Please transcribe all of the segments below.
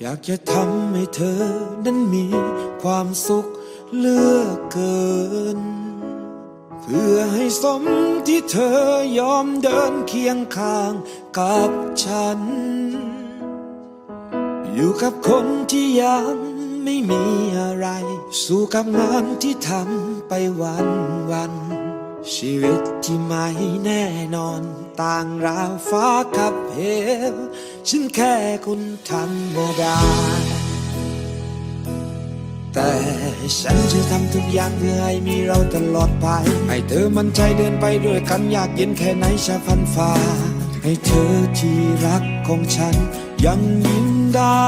อยากจะทำให้เธอนั้นมีความสุขเลือกเกิน เพื่อให้สมที่เธอยอมเดินเคียงข้างกับฉัน อยู่กับคนที่ยังไม่มีอะไร สู้กับงานที่ทำไปวันวัน ชีวิตที่ไม่แน่นอนต่างราวฟ้ากับเหวฉันแค่คนธรรมดา แต่ฉันจะทำทุกอย่างเพื่อให้มีเราตลอดไป ให้เธอมั่นใจเดินไปด้วยกันอยากเย็นแค่ไหนจะฟันฝ่าให้เธอที่รักของฉันยังยิ้มได้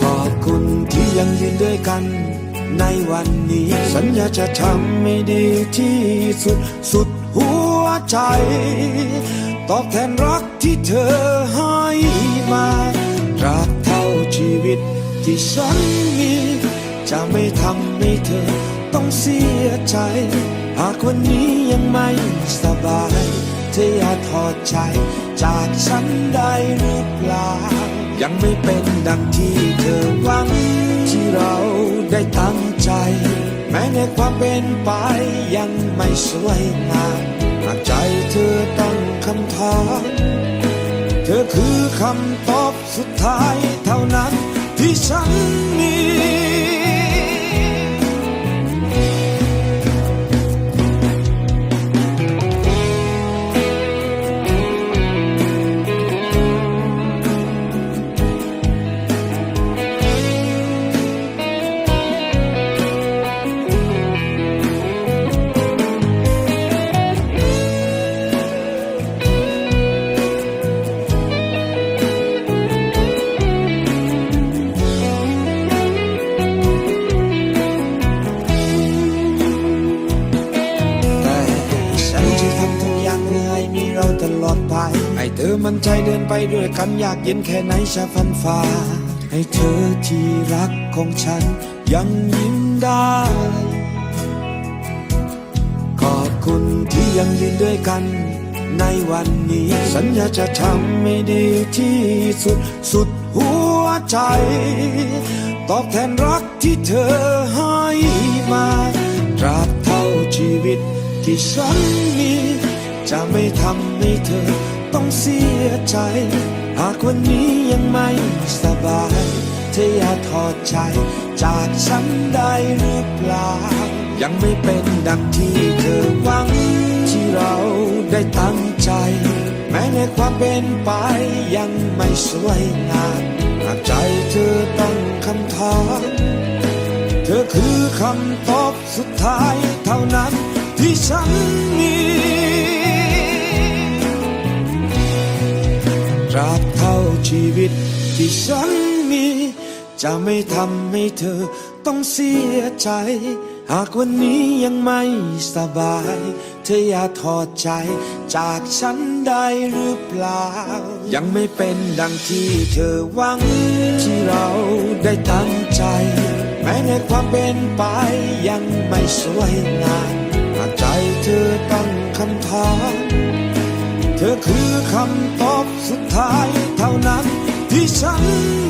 ขอบคุณที่ยังยืนด้วยกัน ในวันนี้ สัญญาจะทำให้ดีที่สุดสุดหัวใจ ตอบแทนรักที่เธอให้มาราบเท่าชีวิตที่ฉันมี จะไม่ทำให้เธอต้องเสียใจ หากวันนี้ยังไม่สบาย เธออย่าถอดใจ จากฉันได้หรือเปล่า ยังไม่เป็นดังที่เธอหวัง ที่เราได้ตั้งใจ แม้ในความเป็นไปยังไม่สวยงามหากใจเธอตั้งคำถามเธอคือคำตอบสุดท้ายเท่านั้นที่ฉันมี ตลอดไป ให้เธอมั่นใจเดินไปด้วยกันอยากเย็นแค่ไหนจะฟันฝ่าให้เธอที่รักของฉันยังยิ้มได้ ขอบคุณที่ยังยืนด้วยกันในวันนี้ สัญญาจะทำให้ดีที่สุดสุดหัวใจ ตอบแทนรักที่เธอให้มาตราบเท่าชีวิตที่ฉัน ที่ทำให้เธอต้องเสียใจ หากวันนี้ยังไม่สบาย เธออย่าถอดใจ จากฉันได้หรือเปล่า ยังไม่เป็นดังที่เธอหวัง ที่เราได้ตั้งใจ แม้ในความเป็นไปยังไม่สวยงามหากใจเธอตั้งคำถามเธอคือคำตอบสุดท้ายเท่านั้นที่ฉันมี ชีวิตที่ฉันมี จะไม่ทำให้เธอต้องเสียใจ หากวันนี้ยังไม่สบาย เธออย่าถอดใจจากฉันได้หรือเปล่า ยังไม่เป็นดังที่เธอหวัง ที่เราได้ตั้งใจ แม้ในความเป็นไปยังไม่สวยงามหากใจเธอตั้งคำถาม เธอคือคำตอบสุดท้าย เท่านั้นที่ฉันมี